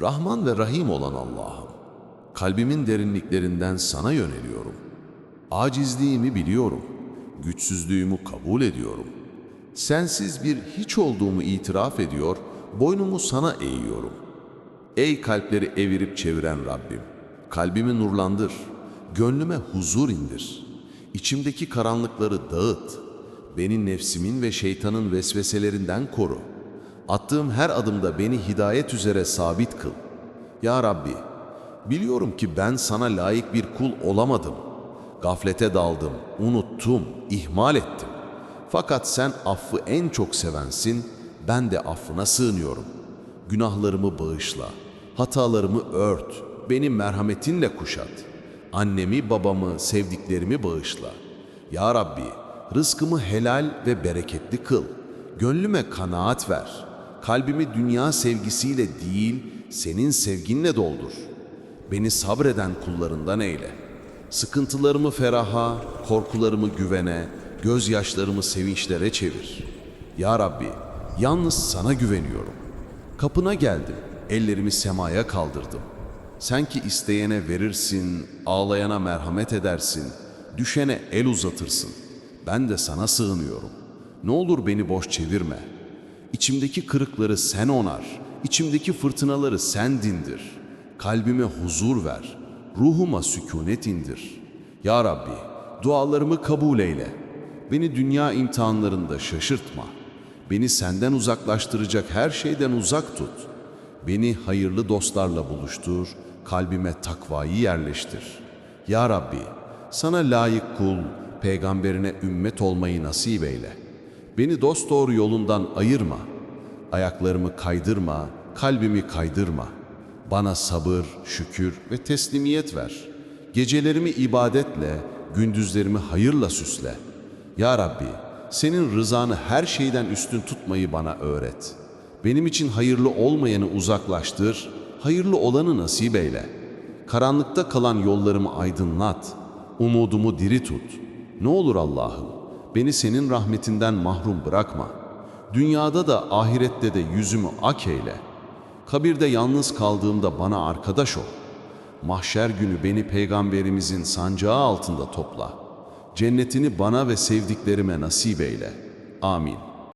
Rahman ve Rahim olan Allah'ım, kalbimin derinliklerinden sana yöneliyorum. Acizliğimi biliyorum, güçsüzlüğümü kabul ediyorum. Sensiz bir hiç olduğumu itiraf ediyor, boynumu sana eğiyorum. Ey kalpleri evirip çeviren Rabbim, kalbimi nurlandır, gönlüme huzur indir. İçimdeki karanlıkları dağıt, beni nefsimin ve şeytanın vesveselerinden koru. Attığım her adımda beni hidayet üzere sabit kıl. Ya Rabbi, biliyorum ki ben sana layık bir kul olamadım. Gaflete daldım, unuttum, ihmal ettim. Fakat sen affı en çok sevensin, ben de affına sığınıyorum. Günahlarımı bağışla, hatalarımı ört, beni merhametinle kuşat. Annemi, babamı, sevdiklerimi bağışla. Ya Rabbi, rızkımı helal ve bereketli kıl. Gönlüme kanaat ver. Kalbimi dünya sevgisiyle değil, senin sevginle doldur. Beni sabreden kullarından eyle. Sıkıntılarımı feraha, korkularımı güvene, gözyaşlarımı sevinçlere çevir. Ya Rabbi, yalnız sana güveniyorum. Kapına geldim, ellerimi semaya kaldırdım. Sen ki isteyene verirsin, ağlayana merhamet edersin, düşene el uzatırsın. Ben de sana sığınıyorum. Ne olur beni boş çevirme. İçimdeki kırıkları sen onar, içimdeki fırtınaları sen dindir. Kalbime huzur ver, ruhuma sükunet indir. Ya Rabbi, dualarımı kabul eyle. Beni dünya imtihanlarında şaşırtma. Beni senden uzaklaştıracak her şeyden uzak tut. Beni hayırlı dostlarla buluştur, kalbime takvayı yerleştir. Ya Rabbi, sana layık kul, peygamberine ümmet olmayı nasip eyle. Beni dosdoğru yolundan ayırma. Ayaklarımı kaydırma, kalbimi kaydırma. Bana sabır, şükür ve teslimiyet ver. Gecelerimi ibadetle, gündüzlerimi hayırla süsle. Ya Rabbi, senin rızanı her şeyden üstün tutmayı bana öğret. Benim için hayırlı olmayanı uzaklaştır, hayırlı olanı nasip eyle. Karanlıkta kalan yollarımı aydınlat, umudumu diri tut. Ne olur Allah'ım, beni senin rahmetinden mahrum bırakma. Dünyada da ahirette de yüzümü ak eyle. Kabirde yalnız kaldığımda bana arkadaş ol. Mahşer günü beni peygamberimizin sancağı altında topla. Cennetini bana ve sevdiklerime nasip eyle. Amin.